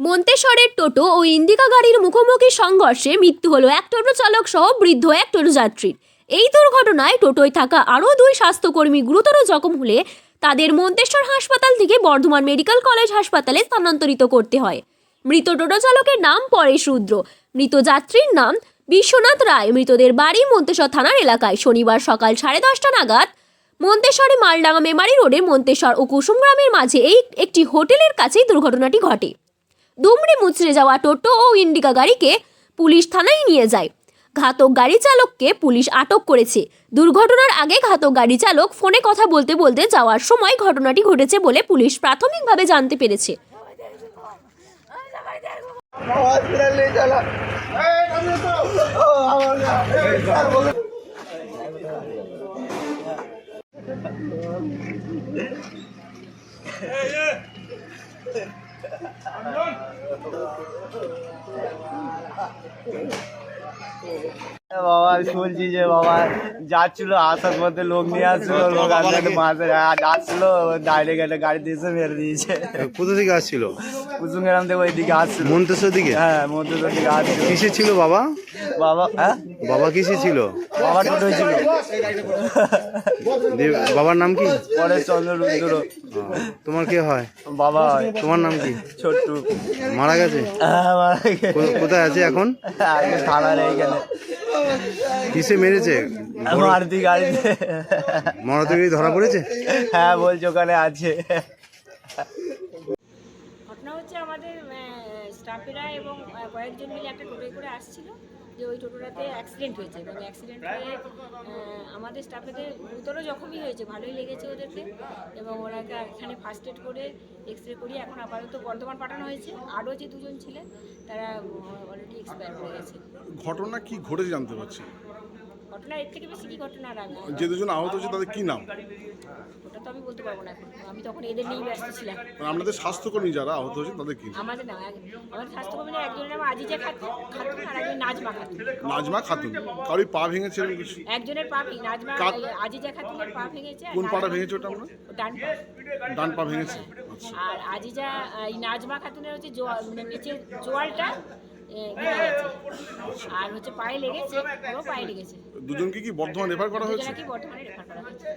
মন্তেশ্বরের টোটো ও indica গাড়ির মুখোমুখি সংঘর্ষে মৃত্যু হলো এক টোটো চালক সহ বৃদ্ধ এক টোটো যাত্রীর এই দুর্ঘটনায় টোটোয় থাকা আরও দুই স্বাস্থ্যকর্মী গুরুতর জখম হলে তাদের মন্তেশ্বর হাসপাতাল থেকে বর্ধমান মেডিকেল কলেজ হাসপাতালে স্থানান্তরিত করতে হয়। মৃত টোটো চালকের নাম পরেশ রুদ্র। মৃত যাত্রীর নাম বিশ্বনাথ রায়। মৃতদের বাড়ি মন্তেশ্বর থানার এলাকায় শনিবার সকাল সাড়ে দশটা নাগাদ মন্তেশ্বরে মালডাঙ্গা মেমারি রোডে মন্তেশ্বর ও কুসুমগ্রামের মাঝে এই একটি হোটেলের কাছেই দুর্ঘটনাটি ঘটে। দুমড়ে মুচড়ে যাওয়া টোটো ও ইন্ডিকা গাড়িকে পুলিশ থানায় নিয়ে যায়। ঘাতক গাড়ি চালককে পুলিশ আটক করেছে। দুর্ঘটনার আগে ঘাতক গাড়ি চালক ফোনে কথা বলতে বলতে যাওয়ার সময় ঘটনাটি ঘটেছে বলে পুলিশ প্রাথমিকভাবে জানতে পেরেছে। Yeah. 안녕. বাবা শুনছি যে বাবা যাচ্ছিল আসার মধ্যে লোক নিয়ে আসছিল লোক আসলে মাঝে যাচ্ছিল ডাইরেক্ট একটা গাড়ি দিয়েছে মেরে দিয়েছে। কোথা থেকে আসছিল? কুসুমগ্রাম থেকে ওইদিকে আসছিল। মন্তেশ্বর দিকে? হ্যাঁ মধ্যে দিকে আসছিল। কিসে ছিল বাবা? বাবা হ্যাঁ? বাবা কিসে ছিল? বাবা টোটো ছিল। বাবার নাম কি? পরেশ চন্দ্র রুদ্র। তোমার কে হয়? বাবা হয়। তোমার নাম কি? ছোট্টু। মারা গেছে? হ্যাঁ, মারা গেছে। কোথায় আছে এখন? থানার এইখানে। কিসে মেরেছে? মারুতি গাড়িতে মারুতি গাড়ি ধরা পড়েছে? হ্যাঁ বলছো ওখানে আছে। ঘটনা হচ্ছে আমাদের স্টাফেরা এবং কয়েকজন মিলে একটা টোটোয় করে আসছিল যে ওই টোটোটাতে অ্যাক্সিডেন্ট হয়েছে। এবং অ্যাক্সিডেন্ট হয়ে আমাদের স্টাফেদের গুরুতর জখমই হয়েছে ভালোই লেগেছে ওদেরকে। এবং ওরাকে এখানে ফার্স্ট এড করে এক্স রে করিয়ে এখন আপাতত বর্ধমান পাঠানো হয়েছে। আরও যে দুজন ছিলেন তারা অলরেডি এক্সপায়ার হয়ে গেছে। ঘটনা কি ঘটেছে জানতে পারছি? ঘটনা এর থেকে বেশি কি ঘটনা আর যে দুজন আহত হয়েছে তাদের কি নাম? তো আমি বলতে পারব না এখন। আমি তখন এদের নিয়েই ব্যস্ত ছিলাম। মানে আপনাদের স্বাস্থ্যকর্মী যারা আহত হয়েছে তাদের কি? আমাদের না আমাদের স্বাস্থ্যকর্মীরা একজনের নাম আজিজা খাতুন খাতুন আর একজন নাজমা খাতুন। নাজমা খাতুন? কারোর পা ভেঙেছে এরকম কিছু? একজনের পা ভেঙে নাজমা আজিজা খাতুনের পা ভেঙেছে কোন পাটা ভেঙেছে ওটা আমরা? ডান পা। ডান পা ভেঙেছে। আচ্ছা। আর আজিজা এই নাজমা খাতুনের হচ্ছে মানে জোয়ালটা ভেঙে গেছে আর হচ্ছে পায়ে লেগেছে পায়ে লেগেছে। দুজনকে কি বর্ধমান রেফার করা হয়েছে? দুজনাকে বর্তমানে রেফার করা হয়েছে।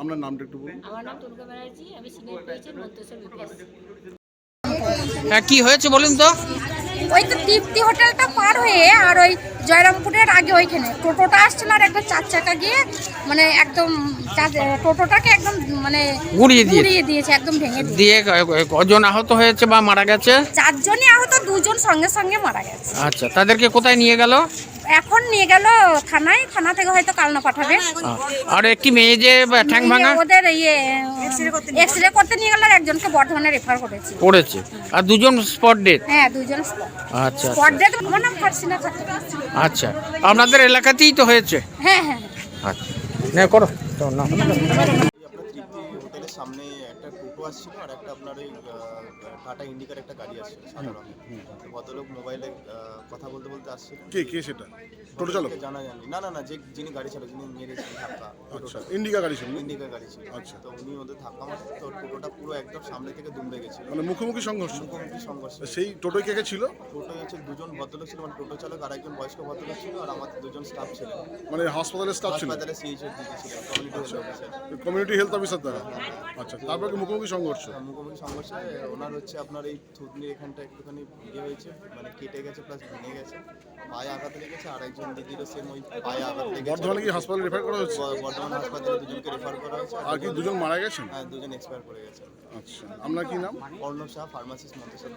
আপনার নামটা একটু বলুন। আমার নাম তনুকা ব্যানার্জি আমি সিনিয়র পেয়েছি মন্তেশ্বর বিপিএস হ্যাঁ কি হয়েছে বলুন তো? ওই তো তৃপ্তি হোটেলটা পার হয়ে আর ওই জয়রামপুরের আগে ওইখানে। টোটোটা আসছিল আর একটা চার চাকা গিয়ে মানে একদম টোটোটাকে একদম মানে গুড়িয়ে দিয়ে দিয়েছে একদম ভেঙে দিয়ে দিয়ে কজন আহত হয়েছে বা মারা গেছে? চারজনই আহত দুজন সঙ্গে সঙ্গে মারা গেছে। আচ্ছা তাদেরকে কোথায় নিয়ে গেল? এখন নিয়ে গেল থানায় থানা থেকে হয়তো কালনা পাঠাবে। আর একটি মেয়ে যে ঠ্যাং ভাঙা? ওদের ইয়ে এক্স রে করতে নিয়ে গেল আর একজনকে বর্ধমানে রেফার করেছে। পড়েছে আর দুজন স্পট ডেট হ্যাঁ দুজন আচ্ছা স্পট ডেট আমার নাম ফারসিনা খাতুন আচ্ছা আপনাদের এলাকাতেই তো হয়েছে? হ্যাঁ হ্যাঁ। আচ্ছা। না করো। তোর নাম আপনার তৃপ্তি হোটেলের সামনে একটা টোটো আর একটা আপনার ওই টাটা ইন্ডিকার একটা গাড়ি আসছিল তো ভদ্রলোক মোবাইলে কথা বলতে বলতে আসছিল। কে কে সেটা? টোটো চালক? জানা যায়নি। না না না যে যিনি গাড়ি চালক যিনি ধাক্কা আচ্ছা ইন্ডিকা গাড়ি ছিল ইন্ডিকা গাড়ি ছিল। আচ্ছা। তো উনি ওদের ধাক্কা মারছে তো টোটোটা পুরো একদম সামনে থেকে দুমড়ে গেছিল। মানে মুখোমুখি সংঘর্ষ? মুখোমুখি সংঘর্ষ। সেই টোটোয় কে কে ছিল? টোটোয় হচ্ছে দুজন ভদ্রলোক ছিল মানে টোটো চালক আর একজন বয়স্ক ভদ্রলোক ছিল আর আমাদের দুজন স্টাফ ছিলেন মানে হাসপাতালের স্টাফ ছিল? হাসপাতালে সিএইচএর দিদি ছিলেন কমিউনিটি হেলথ অফিসার দ্বারা? আচ্ছা তারপর কি মুখোমুখি সংঘর্ষ? মুখোমুখি সমস্যা ওনার হচ্ছে আপনার এই থুতনির এখানটা একটুখানি ইয়ে হয়েছে মানে কেটে গেছে প্লাস ভেঙে গেছে। পায়ে আঘাত লেগেছে আর একজন দিদিরও সেম ওই পায়ে আঘাত লেগেছে। বর্ধমানে কি হাসপাতালে রেফার করা হয়েছে বর্ধমান হাসপাতালে দুজনকে রেফার করা হয়েছে। আর কি দুজন মারা গেছেন? হ্যাঁ দুজন এক্সপায়ার করে গেছে আচ্ছা আপনার কি নাম? অর্ণব শাহ ফার্মাসিস্ট মন্তেশ্বর